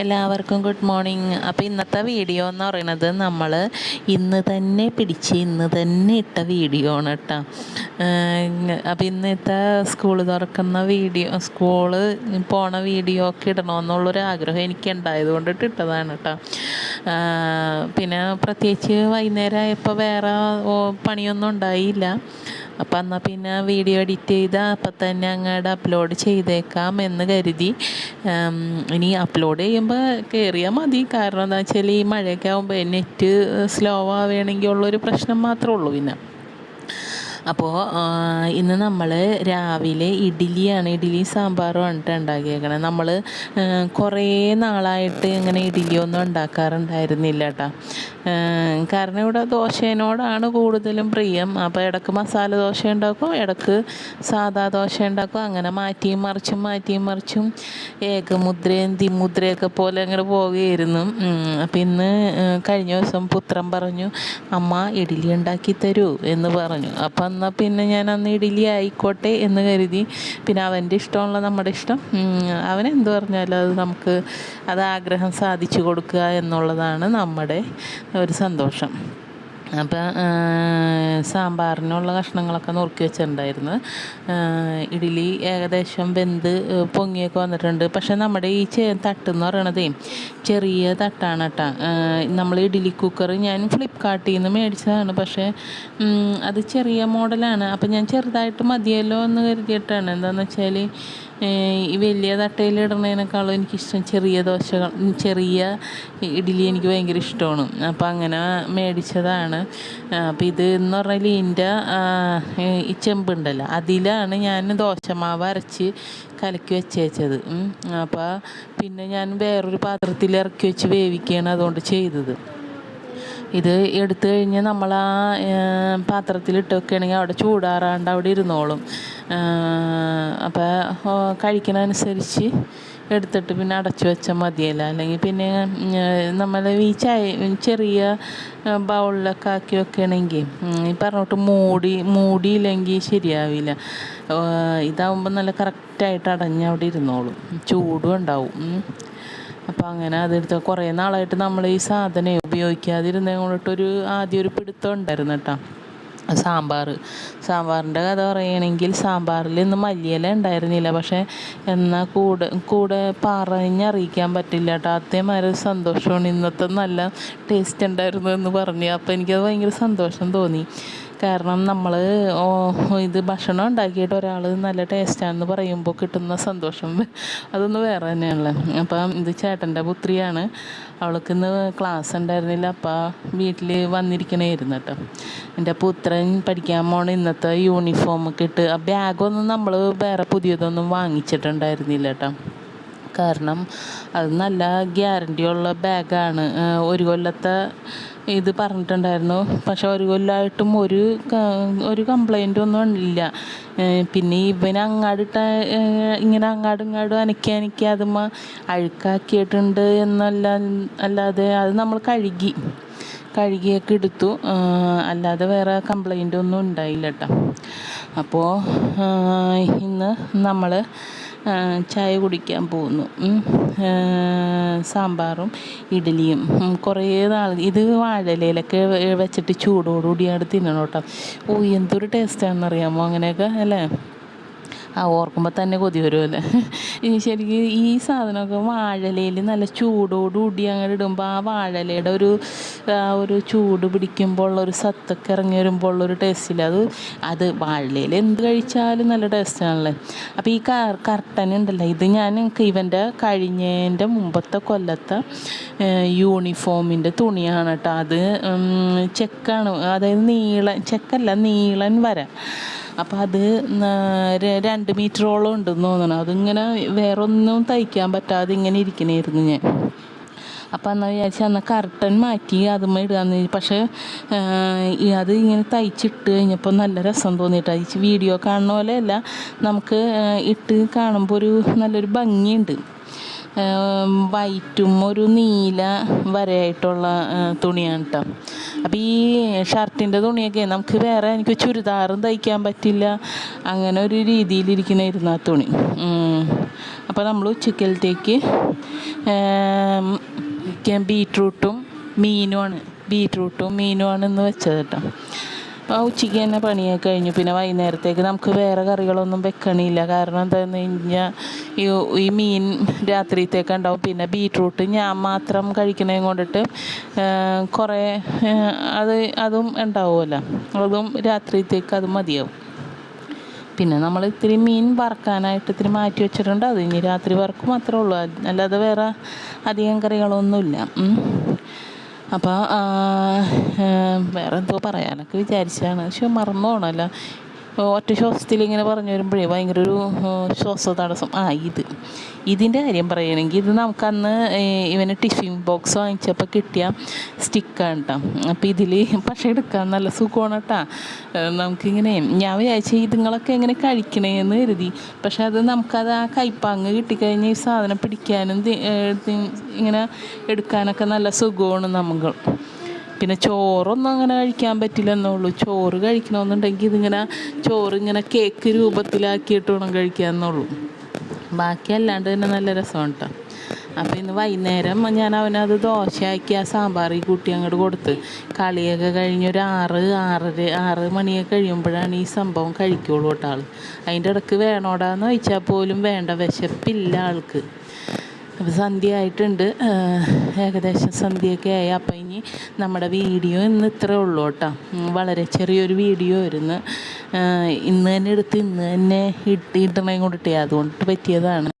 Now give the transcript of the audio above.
എല്ലാവർക്കും good morning അപ്പോൾ ഇന്നത്തെ വീഡിയോ എന്ന് പറയുന്നത് നമ്മൾ ഇന്ന് തന്നെ പിടിച്ച് ഇന്ന് തന്നെ ഇട്ട വീഡിയോ ആണ് കേട്ടോ അപ്പോൾ ഇന്നത്തെ സ്കൂൾ തുറക്കുന്ന വീഡിയോ സ്കൂൾ പോണ വീഡിയോ ഒക്കെ ഇടണമെന്നുള്ളൊരു ആഗ്രഹം എനിക്ക് ഉണ്ടായത് കൊണ്ടിട്ട് ഇട്ടതാണ് കേട്ടോ പിന്നെ പ്രത്യേകിച്ച് വൈകുന്നേരം ആയപ്പോൾ വേറെ പണിയൊന്നും ഉണ്ടായില്ല. അപ്പം എന്നാൽ പിന്നെ വീഡിയോ എഡിറ്റ് ചെയ്ത് അപ്പം തന്നെ അങ്ങോട്ട് അപ്ലോഡ് ചെയ്തേക്കാം എന്ന് കരുതി. ഇനി അപ്ലോഡ് ചെയ്യുമ്പോൾ കയറിയാൽ മതി. കാരണം എന്താ വെച്ചാൽ ഈ മഴയൊക്കെ ആകുമ്പോൾ നെറ്റ് സ്ലോ ആവുകയാണെങ്കിൽ ഉള്ളൊരു പ്രശ്നം മാത്രമേ ഉള്ളൂ പിന്നെ. അപ്പോൾ ഇന്ന് നമ്മൾ രാവിലെ ഇഡ്ഡലിയാണ്. ഇഡ്ഡലി സാമ്പാറും ആണ് ഉണ്ടാക്കിയേക്കണത് നമ്മൾ കുറേ നാളായിട്ട് ഇങ്ങനെ ഇഡ്ഡലിയൊന്നും ഉണ്ടാക്കാറുണ്ടായിരുന്നില്ല കേട്ടോ കാരണം ഇവിടെ ദോശേനോടാണ് കൂടുതലും പ്രിയം. അപ്പോൾ ഇടയ്ക്ക് മസാല ദോശ ഉണ്ടാക്കും ഇടയ്ക്ക് സാദാ ദോശ ഉണ്ടാക്കും അങ്ങനെ മാറ്റിയും മറിച്ചും മാറ്റിയും മറിച്ചും ഏകമുദ്രയും തിമുദ്രയൊക്കെ പോലെ അങ്ങനെ പോവുകയായിരുന്നു. അപ്പം ഇന്ന് കഴിഞ്ഞ ദിവസം പുത്രൻ പറഞ്ഞു അമ്മ ഇഡ്ഡലി ഉണ്ടാക്കി തരൂ എന്ന് പറഞ്ഞു. അപ്പം എന്നാൽ പിന്നെ ഞാൻ അന്ന് ഇഡ്ഡലി ആയിക്കോട്ടെ എന്ന് കരുതി. പിന്നെ അവന്റെ ഇഷ്ടമുള്ള നമ്മുടെ ഇഷ്ടം. അവൻ എന്ത് പറഞ്ഞാലും അത് നമുക്ക് അത് ആഗ്രഹം സാധിച്ചു കൊടുക്കുക എന്നുള്ളതാണ് നമ്മുടെ ഒരു സന്തോഷം. അപ്പം സാമ്പാറിനുള്ള കഷ്ണങ്ങളൊക്കെ നുറുക്കി വെച്ചിട്ടുണ്ടായിരുന്നു. ഇഡ്ഡലി ഏകദേശം വെന്ത് പൊങ്ങിയൊക്കെ വന്നിട്ടുണ്ട്. പക്ഷേ നമ്മുടെ ഈ ചെ തട്ട് എന്ന് പറയണതേ ചെറിയ തട്ടാണ് കേട്ടോ. നമ്മൾ ഇഡ്ഡലി കുക്കർ ഞാൻ ഫ്ലിപ്കാർട്ടിൽ നിന്ന് മേടിച്ചതാണ്. പക്ഷേ അത് ചെറിയ മോഡലാണ് അപ്പം ഞാൻ ചെറുതായിട്ട് മതിയല്ലോ എന്ന് കരുതിയിട്ടാണ്. എന്താണെന്ന് വെച്ചാൽ ഈ വലിയ തട്ടയിൽ ഇടുന്നതിനേക്കാളും എനിക്കിഷ്ടം ചെറിയ ദോശകൾ ചെറിയ ഇഡ്ഡലി എനിക്ക് ഭയങ്കര ഇഷ്ടമാണ്. അപ്പം അങ്ങനെ മേടിച്ചതാണ്. അപ്പം ഇത് എന്ന് പറഞ്ഞാൽ ഇതിന്റെ ഈ ചെമ്പുണ്ടല്ലോ അതിലാണ് ഞാൻ ദോശമാവ് അരച്ച് കലക്കി വെച്ചേച്ചത്. അപ്പോൾ പിന്നെ ഞാൻ വേറൊരു പാത്രത്തിൽ ഇറക്കി വെച്ച് വേവിക്കുകയാണ് അതുകൊണ്ട് ചെയ്തത്. ഇത് എടുത്തു കഴിഞ്ഞ് നമ്മൾ ആ പാത്രത്തിൽ ഇട്ട് വെക്കുകയാണെങ്കിൽ അവിടെ ചൂടാറാണ്ട് അവിടെ ഇരുന്നോളും. അപ്പോൾ കഴിക്കണതനുസരിച്ച് എടുത്തിട്ട് പിന്നെ അടച്ചു വെച്ചാൽ മതിയല്ല. അല്ലെങ്കിൽ പിന്നെ നമ്മൾ ഈ ചായ ചെറിയ ബൗളിലൊക്കെ ആക്കി വെക്കുകയാണെങ്കിൽ ഈ പറഞ്ഞിട്ട് മൂടി മൂടിയില്ലെങ്കിൽ ശരിയാവില്ല. ഇതാവുമ്പോൾ നല്ല കറക്റ്റായിട്ട് അടഞ്ഞ് അവിടെ ഇരുന്നോളും. ചൂടും ഉണ്ടാവും. അപ്പോൾ അങ്ങനെ അതെടുത്ത് കുറേ നാളായിട്ട് നമ്മൾ ഈ സാധനം ഉപയോഗിക്കാതിരുന്നത് കൊണ്ടിട്ടൊരു ആദ്യം ഒരു പിടുത്തം ഉണ്ടായിരുന്നു കേട്ടോ. സാമ്പാർ സാമ്പാറിന്റെ കഥ പറയുകയാണെങ്കിൽ സാമ്പാറിൽ ഇന്ന് മല്ലിയില ഉണ്ടായിരുന്നില്ല. പക്ഷേ എന്നാൽ കൂടെ കൂടെ പറഞ്ഞറിയിക്കാൻ പറ്റില്ല കേട്ടോ. അതേമാതിരി സന്തോഷമാണ്. ഇന്നത്തെ നല്ല ടേസ്റ്റ് ഉണ്ടായിരുന്നു എന്ന് പറഞ്ഞു. അപ്പോൾ എനിക്കത് ഭയങ്കര സന്തോഷം തോന്നി. കാരണം നമ്മൾ ഇത് ഭക്ഷണം ഉണ്ടാക്കിയിട്ട് ഒരാൾ നല്ല ടേസ്റ്റാണെന്ന് പറയുമ്പോൾ കിട്ടുന്ന സന്തോഷം. അതൊന്ന് വേറെ തന്നെയാണല്ലോ. അപ്പം ഇത് ചേട്ടന്റെ പുത്രിയാണ്. അവൾക്ക് ഇന്ന് ക്ലാസ് ഉണ്ടായിരുന്നില്ല. അപ്പം വീട്ടിൽ വന്നിരിക്കണമായിരുന്നു കേട്ടോ. എന്റെ പുത്രൻ പഠിക്കാൻ പോണ ഇന്നത്തെ യൂണിഫോമൊക്കെ ഇട്ട് ആ ബാഗൊന്നും നമ്മൾ വേറെ പുതിയതൊന്നും വാങ്ങിച്ചിട്ടുണ്ടായിരുന്നില്ല കേട്ടോ. കാരണം അത് നല്ല ഗ്യാരണ്ടിയുള്ള ബാഗാണ് ഒരു കൊല്ലത്തെ ഇത് പറഞ്ഞിട്ടുണ്ടായിരുന്നു. പക്ഷെ ഒരു കൊല്ലമായിട്ടും ഒരു ഒരു കംപ്ലൈന്റ് ഒന്നും ഇല്ല പിന്നെ ഇവൻ അങ്ങാടിട്ട ഇങ്ങനെ അങ്ങാടും ഇങ്ങാടും അനക്കി അനക്കി അതുമ്മ അഴുക്കാക്കിയിട്ടുണ്ട് എന്നല്ല അല്ലാതെ അത് നമ്മൾ കഴുകി കഴുകിയൊക്കെ എടുത്തു. അല്ലാതെ വേറെ കംപ്ലൈന്റ് ഒന്നും ഉണ്ടായില്ല കേട്ടോ. അപ്പോൾ ഇന്ന് നമ്മൾ ചായ കുടിക്കാൻ പോകുന്നു. സാമ്പാറും ഇഡലിയും. കുറേ നാൾ ഇത് വാഴയിലയിലൊക്കെ വെ- വെച്ചിട്ട് ചൂടോടുകൂടിയാണ് തിന്നണം കേട്ടോ. ഓ എന്തൊരു ടേസ്റ്റാണെന്നറിയാമോ അങ്ങനെയൊക്കെ അല്ലേ? ഓർക്കുമ്പോൾ തന്നെ കൊതി വരുമല്ലേ ഇനി ശരിക്കും ഈ സാധനമൊക്കെ വാഴയിലയിൽ നല്ല ചൂടോടുകൂടി അങ്ങനെ ഇടുമ്പോൾ ആ വാഴയിലയുടെ ഒരു ആ ഒരു ചൂട് പിടിക്കുമ്പോൾ ഉള്ള ഒരു സത്തൊക്കെ ഇറങ്ങി വരുമ്പോൾ ഉള്ളൊരു ടേസ്റ്റില്ല അത് അത് വാഴയിലയിൽ എന്ത് കഴിച്ചാലും നല്ല ടേസ്റ്റാണല്ലേ അപ്പോൾ ഈ കർ കർട്ടൻ ഉണ്ടല്ലോ ഇത് ഞാൻ ഇവന്റെ കഴിഞ്ഞതിന്റെ മുമ്പത്തെ കൊല്ലത്തെ യൂണിഫോമിന്റെ തുണിയാണ് കേട്ടോ. അത് ചെക്കാണ്. അതായത് നീളൻ ചെക്കല്ല നീളൻ വര. അപ്പം അത് രണ്ട് മീറ്ററോളം ഉണ്ടെന്ന് തോന്നണം അതിങ്ങനെ വേറെ ഒന്നും തയ്ക്കാൻ പറ്റാതെ ഇങ്ങനെ ഇരിക്കണായിരുന്നു ഞാൻ. അപ്പം എന്നാൽ വിചാരിച്ച എന്നാൽ കർട്ടൻ മാറ്റി അതുമ്മ ഇടാന്ന് പക്ഷേ അത് ഇങ്ങനെ തയ്ച്ചിട്ട് കഴിഞ്ഞപ്പോൾ നല്ല രസം തോന്നിയിട്ട്. അയച്ച് വീഡിയോ കാണുന്ന പോലെയല്ല നമുക്ക് ഇട്ട് കാണുമ്പോൾ ഒരു നല്ലൊരു ഭംഗിയുണ്ട്. വൈറ്റും ഒരു നീല വരയായിട്ടുള്ള തുണിയാണ് കേട്ടോ അപ്പോൾ ഈ ഷർട്ടിന്റെ തുണിയൊക്കെ നമുക്ക് വേറെ എനിക്ക് ചുരിദാറും തയ്ക്കാൻ പറ്റില്ല അങ്ങനെ ഒരു രീതിയിലിരിക്കണായിരുന്നു ആ തുണി അപ്പോൾ നമ്മൾ ഉച്ചക്കലത്തേക്ക് ബീട്രൂട്ടും മീനുമാണ് ബീട്രൂട്ടും മീനുമാണ് ഇന്ന് വെച്ചത് കേട്ടോ അപ്പോൾ ഉച്ചയ്ക്ക് തന്നെ പണിയൊക്കെ കഴിഞ്ഞു. പിന്നെ വൈകുന്നേരത്തേക്ക് നമുക്ക് വേറെ കറികളൊന്നും വെക്കണില്ല. കാരണം എന്താണെന്ന് കഴിഞ്ഞാൽ ഈ മീൻ രാത്രിത്തേക്ക് ഉണ്ടാവും പിന്നെ ബീട്രൂട്ട് ഞാൻ മാത്രം കഴിക്കണേ കൊണ്ടിട്ട് കുറേ അത് അതും ഉണ്ടാവുമല്ലോ. അതും രാത്രിത്തേക്ക് അത് മതിയാവും. പിന്നെ നമ്മൾ ഇത്തിരി മീൻ വറക്കാനായിട്ട് ഇത്തിരി മാറ്റി വെച്ചിട്ടുണ്ട്. അത് ഇനി രാത്രി വറക്കും മാത്രമേ ഉള്ളൂ. അല്ലാതെ വേറെ അധികം കറികളൊന്നുമില്ല. അപ്പോൾ വേറെ എന്തോ പറയാനൊക്കെ വിചാരിച്ചാണ്. പക്ഷെ മറന്നു പോകണമല്ലോ ഒറ്റ ശ്വാസത്തിൽ ഇങ്ങനെ പറഞ്ഞു വരുമ്പോഴേ ഭയങ്കര ഒരു ശ്വാസ തടസ്സം. ആ ഇത്. ഇതിന്റെ കാര്യം പറയുകയാണെങ്കിൽ ഇത് നമുക്കന്ന് ഇവന് ടിഫിൻ ബോക്സ് വാങ്ങിച്ചപ്പോൾ കിട്ടിയ സ്റ്റിക്കാണ് കേട്ടോ അപ്പോൾ ഇതിൽ പക്ഷേ എടുക്കാൻ നല്ല സുഖമാണ് കേട്ടോ നമുക്കിങ്ങനെ ഞാൻ വിചാരിച്ച ഇതുങ്ങളൊക്കെ എങ്ങനെ കഴിക്കണേന്ന് കരുതി. പക്ഷേ അത് നമുക്കത് ആ കൈപ്പാങ്ങ് കിട്ടിക്കഴിഞ്ഞാൽ ഈ സാധനം പിടിക്കാനും ഇങ്ങനെ എടുക്കാനൊക്കെ നല്ല സുഖമാണ് നമുക്ക്. പിന്നെ ചോറൊന്നും അങ്ങനെ കഴിക്കാൻ പറ്റില്ലെന്നുള്ളൂ ചോറ് കഴിക്കണമെന്നുണ്ടെങ്കിൽ ഇതിങ്ങനെ ചോറ് ഇങ്ങനെ കേക്ക് രൂപത്തിലാക്കിയിട്ട് വേണം കഴിക്കാമെന്നുള്ളൂ ബാക്കി അല്ലാണ്ട് തന്നെ നല്ല രസമാണ് കേട്ടോ അപ്പോൾ ഇന്ന് വൈകുന്നേരം ഞാൻ അവനത് ദോശയാക്കി ആ സാമ്പാറിൽ കൂട്ടി അങ്ങോട്ട് കൊടുത്ത്. കളിയൊക്കെ കഴിഞ്ഞ് ഒരു ആറ് ആറര ആറ് മണിയൊക്കെ കഴിയുമ്പോഴാണ് ഈ സംഭവം കഴിക്കുള്ളൂ കേട്ടോ ആൾ അതിന്റെ ഇടയ്ക്ക് വേണോടാന്ന് ചോദിച്ചാൽ പോലും വേണ്ട വിശപ്പില്ല ആൾക്ക്. അപ്പോൾ സന്ധ്യ ആയിട്ടുണ്ട്. ഏകദേശം സന്ധ്യയൊക്കെ ആയി. അപ്പം ഇനി നമ്മുടെ വീഡിയോ ഇന്ന് ഇത്രേ ഉള്ളൂ കേട്ടോ. വളരെ ചെറിയൊരു വീഡിയോ ആയിരുന്നു. ഇന്ന് തന്നെ എടുത്ത് ഇന്ന് തന്നെ ഇട്ട് ഇടണേ കൊണ്ടിട്ടേ അതുകൊണ്ട് പറ്റിയതാണ്.